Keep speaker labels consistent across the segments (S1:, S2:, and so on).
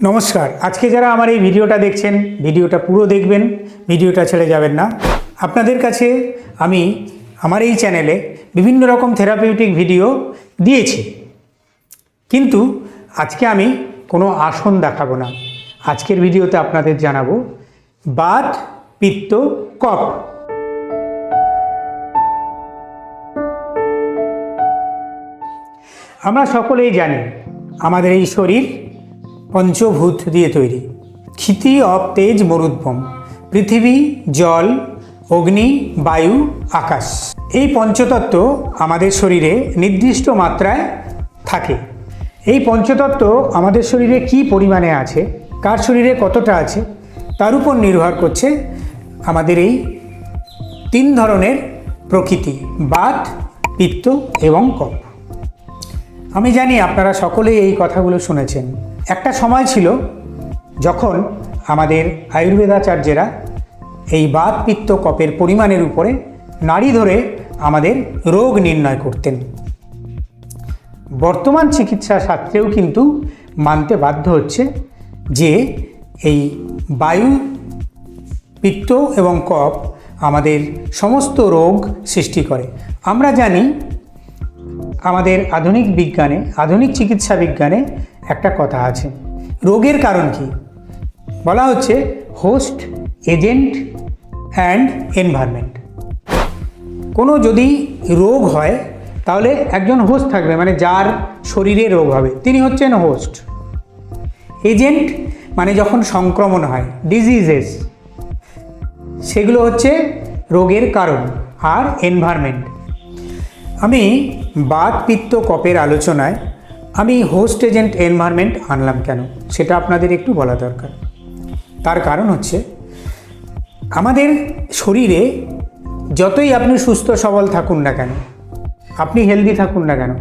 S1: নমস্কার। আজকে যারা আমার এই ভিডিওটা দেখছেন, ভিডিওটা পুরো দেখবেন, ভিডিওটা ছেড়ে যাবেন না। আপনাদের কাছে আমি আমার এই চ্যানেলে বিভিন্ন রকম থেরাপিউটিক ভিডিও দিয়েছি। কিন্তু আজকে আমি কোনো আসন দেখাবো না। আজকের ভিডিওতে আপনাদের জানাব, বাত, পিত্ত কপ আমরা সকলেই জানি, আমাদের এই শরীর পঞ্চভূত দিয়ে তৈরি। ক্ষিতি অপ তেজ মরুদ্ভম। পৃথিবী, জল, অগ্নি, বায়ু, আকাশ। এই পঞ্চতত্ত্ব আমাদের শরীরে নির্দিষ্ট মাত্রায় থাকে। এই পঞ্চতত্ত্ব আমাদের শরীরে কি পরিমাণে আছে, কার শরীরে কতটা আছে, তার উপর নির্ভর করছে আমাদের এই তিন ধরনের প্রকৃতি, বাত, পিত্ত এবং কফ। আমি জানি আপনারা সকলেই এই কথাগুলো শুনেছেন। একটা সময় ছিল যখন আমাদের আয়ুর্বেদাচার্যেরা এই বাত পিত্ত কপের পরিমাণের উপরে নাড়ি ধরে আমাদের রোগ নির্ণয় করতেন। বর্তমান চিকিৎসা শাস্ত্রেও কিন্তু মানতে বাধ্য হচ্ছে যে এই বায়ু পিত্ত এবং কফ আমাদের সমস্ত রোগ সৃষ্টি করে। আমরা জানি আমাদের আধুনিক বিজ্ঞানে, আধুনিক চিকিৎসা বিজ্ঞানে একটা কথা আছে। রোগের কারণ কি? বলা হচ্ছে হোস্ট এজেন্ট অ্যান্ড এনভায়রনমেন্ট কোনো যদি রোগ হয়, তাহলে একজন হোস্ট থাকবে মানে যার শরীরে রোগ হবে। তিনি হচ্ছেন হোস্ট এজেন্ট মানে যখন সংক্রমণ হয় ডিজিজেস সেগুলো হচ্ছে রোগের কারণ আর এনভায়রনমেন্ট আমি বাত পিত্ত কপের আলোচনায় আমি হোস্ট এজেন্ট এনভায়রনমেন্ট আনলাম কেন? সেটা আপনাদের একটু বলা দরকার। তার কারণ হচ্ছে, আমাদের শরীরে যতই আপনি সুস্থ সবল থাকুন না কেন, আপনি হেলদি থাকুন না কেন,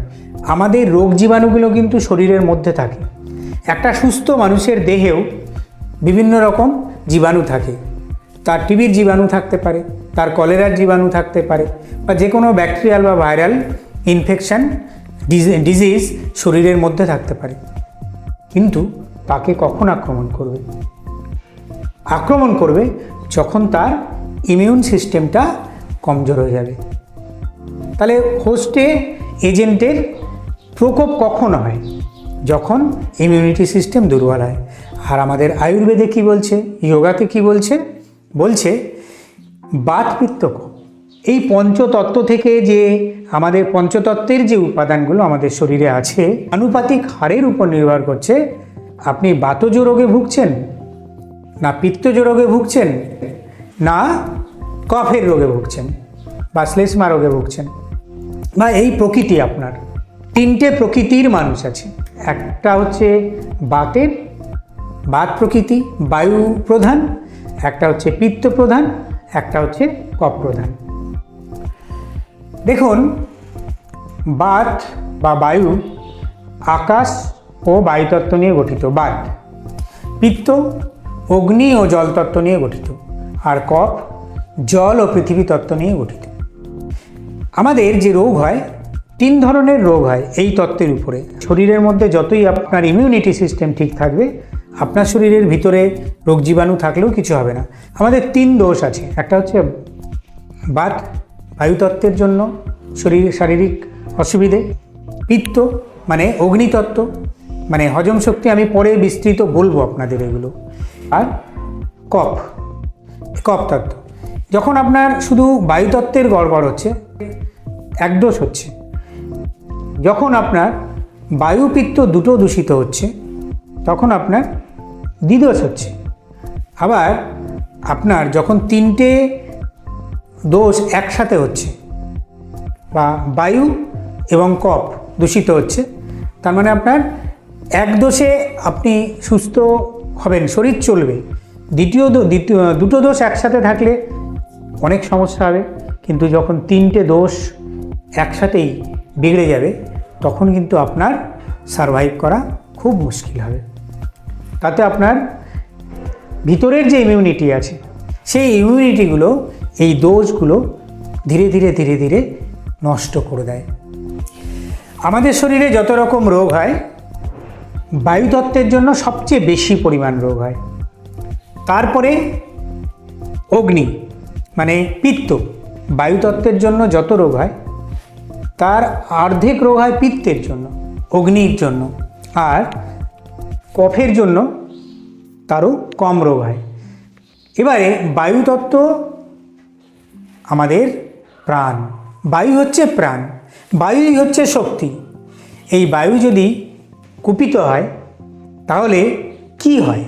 S1: আমাদের রোগ জীবাণুগুলো কিন্তু শরীরের মধ্যে থাকে। একটা সুস্থ মানুষের দেহেও বিভিন্ন রকম জীবাণু থাকে। তার টিবির জীবাণু থাকতে পারে, তার কলেরার জীবাণু থাকতে পারে, বা যে কোনো ব্যাকটেরিয়াল বা ভাইরাল ইনফেকশান ডিজিজ শরীরের মধ্যে থাকতে পারে। কিন্তু তাকে কখন আক্রমণ করবে? আক্রমণ করবে যখন তার ইমিউন সিস্টেমটা কমজোর হয়ে যাবে। তাহলে হোস্টে এজেন্টের প্রকোপ কখন হয়? যখন ইমিউনিটি সিস্টেম দুর্বল হয়। আর আমাদের আয়ুর্বেদে কি বলছে? যোগাতে কি বলছে? বলছে বাত পিত্ত কফ। এই পঞ্চতত্ত্ব থেকে যে আমাদের পঞ্চতত্ত্বের যে উপাদানগুলো আমাদের শরীরে আছে, আনুপাতিক হারের উপর নির্ভর করছে, আপনি বাতজ রোগে ভুগছেন, না পিত্তজ রোগে ভুগছেন, না কফের রোগে ভুগছেন, বা শ্লেষ্মা রোগে ভুগছেন, বা এই প্রকৃতি আপনার, তিনটে প্রকৃতির মানুষ আছে। একটা হচ্ছে বাতের, বাত প্রকৃতি, বায়ু প্রধান, একটা হচ্ছে পিত্ত প্রধান, একটা হচ্ছে কফ প্রধান। দেখুন বাত বা বায়ু আকাশ ও বায়ুতত্ত্ব নিয়ে গঠিত। বাত পিত্ত, অগ্নি ও জলতত্ত্ব নিয়ে গঠিত। আর কফ, জল ও পৃথিবী তত্ত্ব নিয়ে গঠিত। আমাদের যে রোগ হয়, তিন ধরনের রোগ হয় এই তত্ত্বের উপরে। শরীরের মধ্যে যতই আপনার ইমিউনিটি সিস্টেম ঠিক থাকবে, আপনার শরীরের ভিতরে রোগ জীবাণু থাকলেও কিছু হবে না। আমাদের তিন দোষ আছে। একটা হচ্ছে বাত বায়ুতত্ত্বের জন্য শরীর, শারীরিক অসুবিধে। পিত্ত মানে অগ্নিতত্ত্ব মানে হজম শক্তি আমি পরে বিস্তৃত বলব আপনাদের এগুলো। আর কফ কফ তত্ত্ব। যখন আপনার শুধু বায়ুতত্ত্বের গড়বড় হচ্ছে, এক দোষ হচ্ছে, যখন আপনার বায়ু পিত্ত দুটো দূষিত হচ্ছে, তখন আপনার দ্বিদোষ হচ্ছে। আবার আপনার যখন তিনটে দোষ একসাথে হচ্ছে। বা বায়ু এবং কফ দূষিত হচ্ছে। তার মানে আপনার এক দোষে আপনি সুস্থ হবেন, শরীর চলবে। দ্বিতীয় দ্বিতীয়, দুটো দোষ একসাথে থাকলে অনেক সমস্যা হবে। কিন্তু যখন তিনটে দোষ একসাথেই বিগড়ে যাবে, তখন কিন্তু আপনার সারভাইভ করা খুব মুশকিল হবে। তাতে আপনার ভিতরের যে ইমিউনিটি আছে, সেই ইমিউনিটিগুলো এই দোষগুলো ধীরে ধীরে ধীরে ধীরে নষ্ট করে দেয়। আমাদের শরীরে যত রকম রোগ হয় বায়ুতত্ত্বের জন্য সবচেয়ে বেশি পরিমাণ রোগ হয়। তারপরে অগ্নি মানে পিত্ত বায়ুতত্ত্বের জন্য যত রোগ হয়, তার অর্ধেক রোগ হয় পিত্তের জন্য, অগ্নির জন্য। আর কফের জন্য তারও কম রোগ হয়। এবারে বায়ুতত্ত্ব আমাদের প্রাণ। বায়ু হচ্ছে প্রাণ। বায়ুই হচ্ছে শক্তি। এই বায়ু যদি কুপিত হয়, তাহলে কি হয়?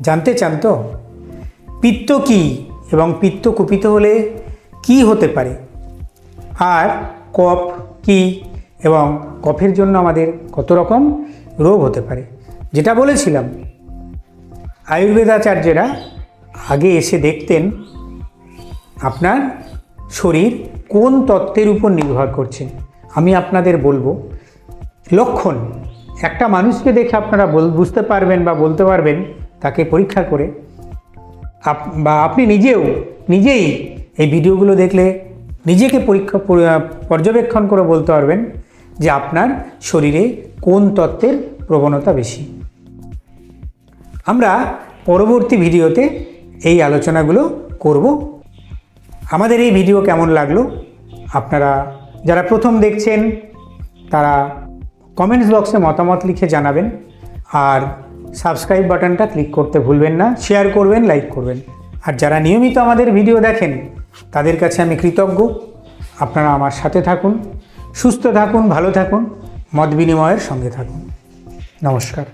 S1: জানতে চান তো? পিত্ত কি এবং পিত্ত কুপিত হলে কি হতে পারে? আর কফ কি এবং কফের জন্য আমাদের কত রকম রোগ হতে পারে? যেটা বলেছিলাম, আয়ুর্বেদাচার্যেরা আগে এসে দেখতেন আপনার শরীর কোন তত্ত্বের উপর নির্ভর করছে? আমি আপনাদের বলব, লক্ষণ। একটা মানুষকে দেখে আপনারা বুঝতে পারবেন বা বলতে পারবেন, তাকে পরীক্ষা করে। আপ- বা আপনি নিজেও, নিজেই এই ভিডিওগুলো দেখলে নিজেকে পরীক্ষা পর্যবেক্ষণ করে বলতে পারবেন যে আপনার শরীরে কোন তত্ত্বের প্রবণতা বেশি। আমরা পরবর্তী ভিডিওতে এই আলোচনাগুলো করব। আমাদের এই ভিডিও কেমন লাগল? আপনারা যারা প্রথম দেখছেন, তারা কমেন্টস বক্সে মতামত লিখে জানাবেন। আর সাবস্ক্রাইব বাটনটা ক্লিক করতে ভুলবেন না শেয়ার করবেন লাইক করবেন। আর যারা নিয়মিত আমাদের ভিডিও দেখেন, তাদের কাছে আমি কৃতজ্ঞ। আপনারা আমার সাথে থাকুন, সুস্থ থাকুন, ভালো থাকুন, মত বিনিময়ের সঙ্গে থাকুন। নমস্কার।